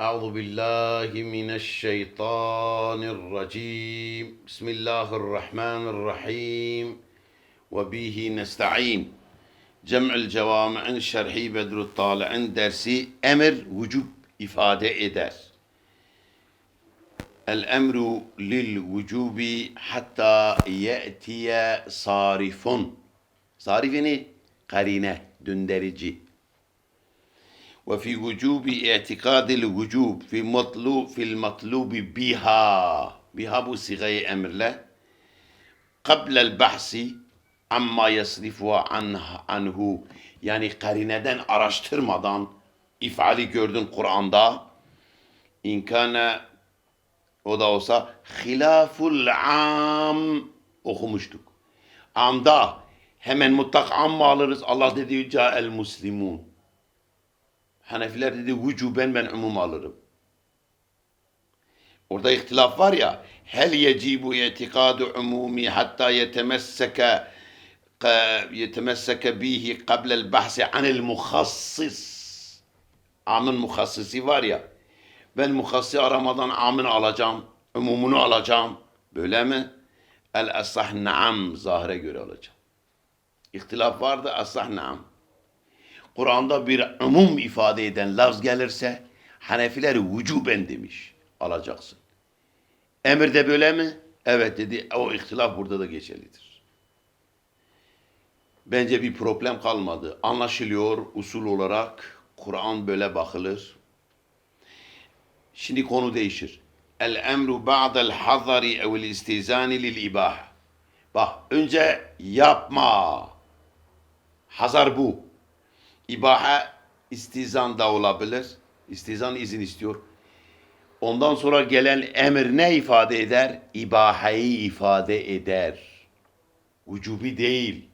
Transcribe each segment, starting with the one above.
أعوذ بالله من الشيطان الرجيم بسم الله الرحمن الرحيم وبه نستعين جمع الجوامع şerhi Bedrut Tali'in dersi emir vücub ifade eder. El emru lil vücubi hatta ye'tiye sarifun. Sarif yani karine, dönderici. وفي وجوب اعتقاد الوجوب في مطلوب في المطلوب بها بها bu sigayı emirle قبل البحث amma yasrifu an, anhu yani karineden araştırmadan ifali gördün Kur'an'da inkane o da olsa hilaful am okumuştuk. Amda hemen mutlak amma alırız. Allah dedi el muslimun. Hanefiler dedi vücuben ben umum alırım. Orada ihtilaf var ya hel yecibu itikadu umumi hatta yetemesseke yetemesseke bihi qablel bahsi anil muhassis. Amın muhassisi var ya ben muhassisi aramadan amın alacağım, umumunu alacağım. Böyle mi? El asah naam zahire göre alacağım. İhtilaf vardı asah naam. Kur'an'da bir umum ifade eden lafz gelirse Hanefiler vücuben demiş. Alacaksın. Emirde böyle mi? Evet dedi. O ihtilaf burada da geçerlidir. Bence bir problem kalmadı. Anlaşılıyor usul olarak. Kur'an böyle bakılır. Şimdi konu değişir. El emru ba'del hazari evil istizani lil ibah. Bak önce yapma. Hazar bu. İbaha istizan da olabilir. İstizan izin istiyor. Ondan sonra gelen emir ne ifade eder? İbahayı ifade eder. Vücubi değil.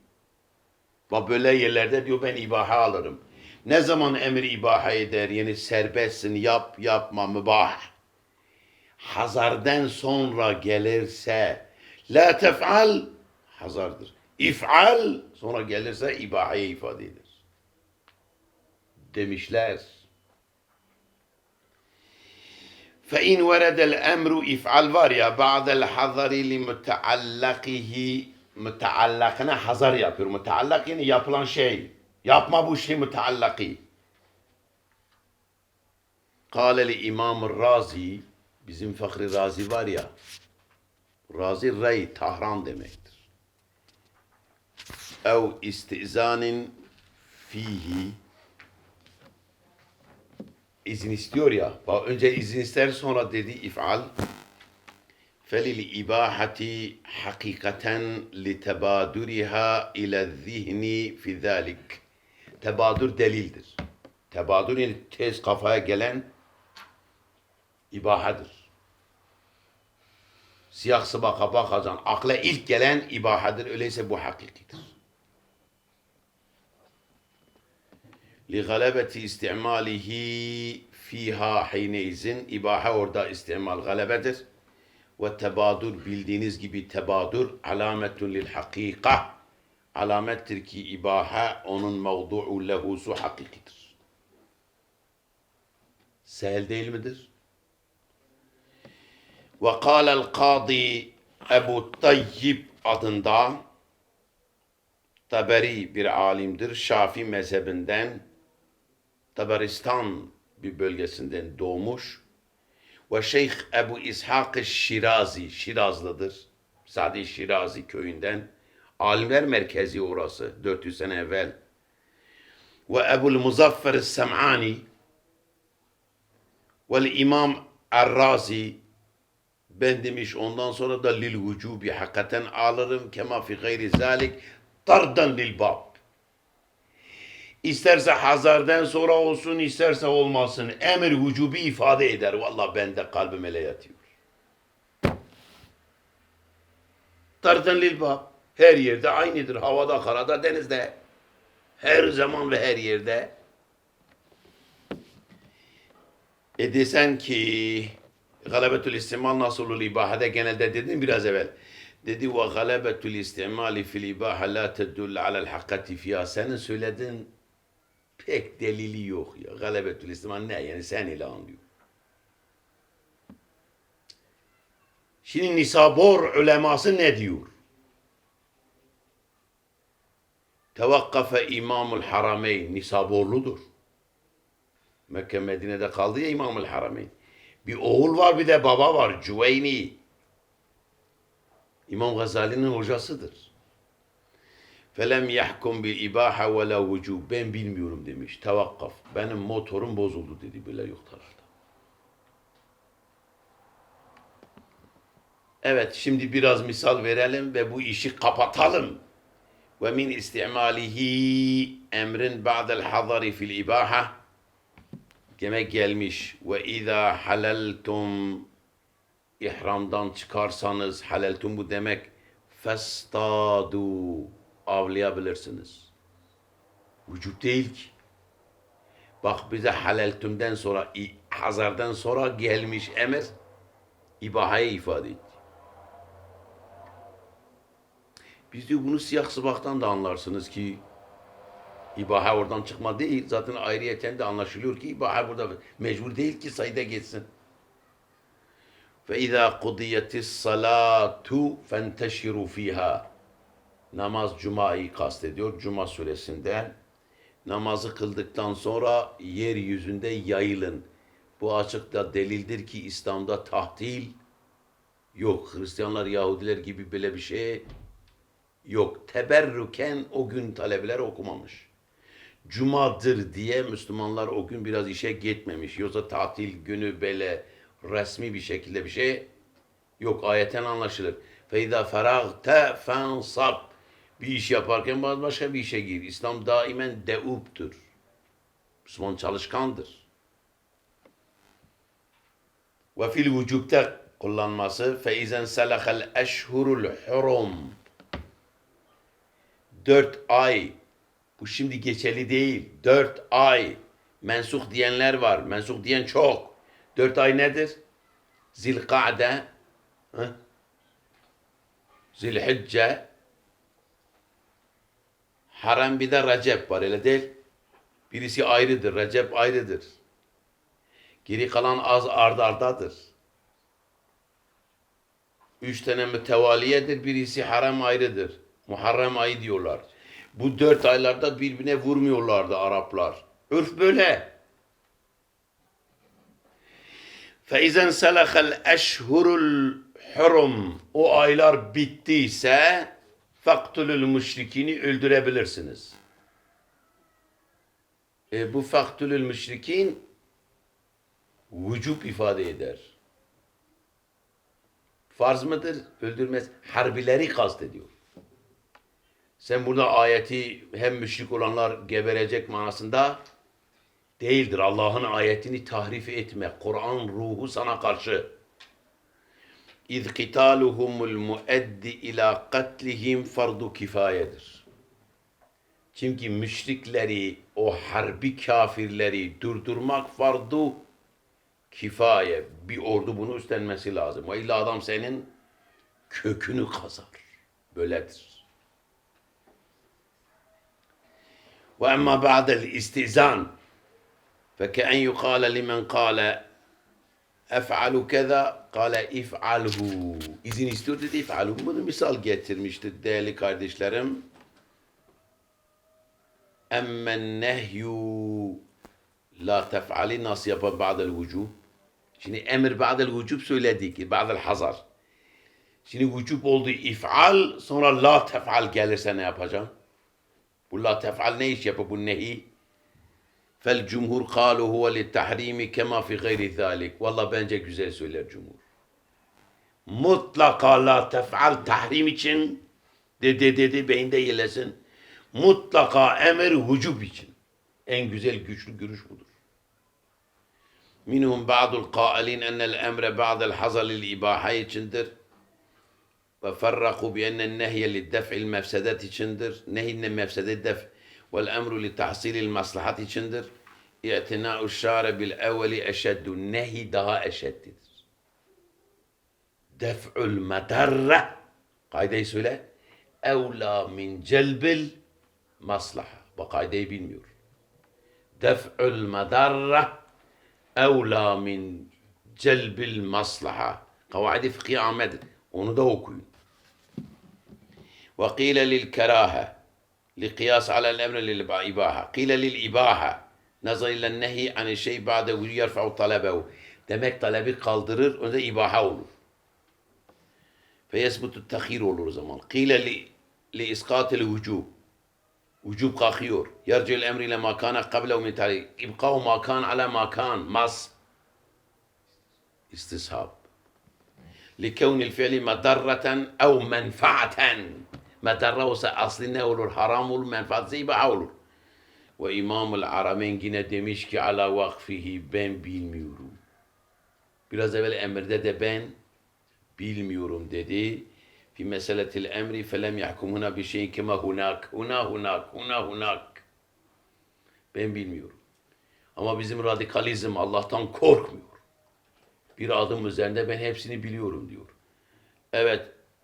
Bak böyle yerlerde diyor ben ibaha alırım. Ne zaman emir ibaha eder? Yani serbestsin yap yapma mübah. Hazarden sonra gelirse la tef'al hazardır. İf'al sonra gelirse ibahayı ifade eder demişler. فَاِنْ وَرَدَ الْاَمْرُ if'al var ya بَعْدَ الْحَذَرِ لِمُتَعَلَّقِهِ Müteallakına hazar yapıyor. Müteallak yani yapılan şey. Yapma bu şey müteallaki. Kâleli İmam Razi bizim Fahri Razi var ya Razi Rey Tahran demektir. Ev istizanin fihi izin istiyor ya. Bak önce izin ister sonra dedi if'al. İbahati hakikaten li tebaduriha ile zihni fi zalik. Tebadur delildir. Tebadur yani tez kafaya gelen ibahadır. Siyah sıbaka bakacan akla ilk gelen ibahadır. Öyleyse bu hakikidir. لغلبة استعماله fiha hineizin ibaha orada istimal galebedir. Ve tebadur bildiğiniz gibi tebadur alametun lil hakika. Alamettir ki ibaha onun mevdu'u lehusu hakikidir. Sehel değil midir? Ve kâlel kâdi Ebu Tayyib adında Taberi bir alimdir. Şafi mezhebinden Taberistan bir bölgesinden doğmuş. Ve Şeyh Ebu İshak Şirazi, Şirazlıdır. Sadi Şirazi köyünden. Alimler merkezi orası 400 sene evvel. Ve Ebu'l Muzaffer Sem'ani ve İmam Errazi ben demiş ondan sonra da lil vücubi hakikaten alırım kema fi gayri zalik tardan lil bab. İsterse hazarden sonra olsun, isterse olmasın. Emir vücubi ifade eder. Vallahi bende kalbim ele yatıyor. Tartan lil bab. Her yerde aynıdır. Havada, karada, denizde. Her zaman ve her yerde. E desen ki galebetül istimal nasıl olur ibahede genelde dedim biraz evvel. Dedi ve galebetül istimali fil ibaha la tedul alel hakikati fiyha. Senin söylediğin pek delili yok ya. Galebetül İslam ne? Yani sen ile anlıyor. Şimdi Nisabor uleması ne diyor? Tevakkafe İmamul Harameyn Nisaborludur. Mekke Medine'de kaldı ya İmamul Harameyn. Bir oğul var bir de baba var. Cüveyni. İmam Gazali'nin hocasıdır. Felem yahkum bil ibaha ve la vücub. Ben bilmiyorum demiş. Tevakkaf. Benim motorum bozuldu dedi böyle yok tarafta. Evet şimdi biraz misal verelim ve bu işi kapatalım. Ve min istimalihi emrin ba'del hazari fil ibaha demek gelmiş. Ve izâ haleltum ihramdan çıkarsanız haleltum bu demek festadu avlayabilirsiniz. Vücut değil ki. Bak bize haleltumden sonra hazardan sonra gelmiş emir ibahayı ifade etti. Biz diyor bunu siyah sıbaktan da anlarsınız ki ibaha oradan çıkma değil. Zaten ayrıyeten de anlaşılıyor ki ibaha burada mecbur değil ki sayıda geçsin. İzâ kudiyetis salatu fenteşiru fiha. Namaz Cuma'yı kastediyor. Cuma suresinden. Namazı kıldıktan sonra yeryüzünde yayılın. Bu açıkta delildir ki İslam'da tahtil yok. Hristiyanlar, Yahudiler gibi böyle bir şey yok. Teberrüken o gün talebeler okumamış. Cumadır diye Müslümanlar o gün biraz işe gitmemiş. Yoksa tatil günü böyle resmi bir şekilde bir şey yok. Ayetten anlaşılır. Feyda feragte fensab. Bir iş yaparken bazı başka bir işe gir. İslam daimen deuptur. Müslüman çalışkandır. Ve fil vücubte kullanması feizen selahel eşhurul hurum dört ay bu şimdi geçerli değil. Dört ay mensuh diyenler var. Mensuh diyen çok. Dört ay nedir? Zilkade? Zilhicce Haram bir de Recep var öyle değil. Birisi ayrıdır. Recep ayrıdır. Geri kalan az ard ardadır. Üç tane mütevaliyedir. Birisi haram ayrıdır. Muharrem ayı diyorlar. Bu dört aylarda birbirine vurmuyorlardı Araplar. Ürf böyle. Feizen selahel eşhurul hurum. O aylar bittiyse faktulul müşrikini öldürebilirsiniz. E, bu faktulul müşrikin vücub ifade eder. Farz mıdır? Öldürmez. Harbileri kastediyor. Sen burada ayeti hem müşrik olanlar geberecek manasında değildir. Allah'ın ayetini tahrif etme. Kur'an ruhu sana karşı. İz kitaluhumul mueddi ila katlihim fardu kifayedir. Çünkü müşrikleri, o harbi kafirleri durdurmak fardu kifaye. Bir ordu bunu üstlenmesi lazım. O illa adam senin kökünü kazar. Böyledir. وأما بعد الاستئذان فكأن يقال لمن قال أفعل كذا Kale if'alhu. İzin istiyor dedi if'alhu. Bunu misal getirmişti değerli kardeşlerim. Emmen nehyu la tef'ali nasıl yapar ba'del vücub? Şimdi emir ba'del vücub söyledik. Ba'del hazar. Şimdi vücub oldu if'al sonra la tef'al gelirse ne yapacağım? Bu la tef'al ne iş yapar? Bu nehi Fel cumhur kalu huve li tahrimi kema fi gayri zalik. Valla bence güzel söyler cumhur. Mutlaka la tef'al tahrim için dedi dedi beyinde yelesin. Mutlaka emir vücub için. En güzel güçlü görüş budur. Minhum ba'dul kailin ennel emre ba'del hazalil ibaha içindir. Ve ferraku bi ennen nehye li def'il mefsedet içindir. Nehinne mefsedet def والأمر لتحصيل المصلحة شندر؟ اعتناء الشارع بالأول أشد النهي ده أشد. دفع المضرة قاعدة يسولة؟ أولى من جلب المصلحة. وقاعدة بنمير دفع المضرة. أولى من جلب المصلحة. قواعد فقهية عمد onu وقيل للكراهة لقياس على الأمر للإباحة قيل للإباحة نظر إلى النهي عن الشيء بعده يرفع طلبه demek talebi kaldırır da ibaha olur. Feyesbutu tahir olur o zaman. Kile li, li iskatil vücub. Vücub kalkıyor. Yercil emri ile makana kablehu min tarih. İbkahu makan ala makan. Mas. İstishab. لكون الفعل مضرة أو منفعة Metarra olsa aslı ne olur? Haram olur, menfaatı ibaha olur. Ve İmam-ül Aramen yine demiş ki ala vakfihi ben bilmiyorum. Biraz evvel emirde de ben bilmiyorum dedi. Fi meseletil emri felem yahkumuna bir şey kime hunak, huna hunak, huna hunak. Ben bilmiyorum. Ama bizim radikalizm Allah'tan korkmuyor. Bir adım üzerinde ben hepsini biliyorum diyor. Evet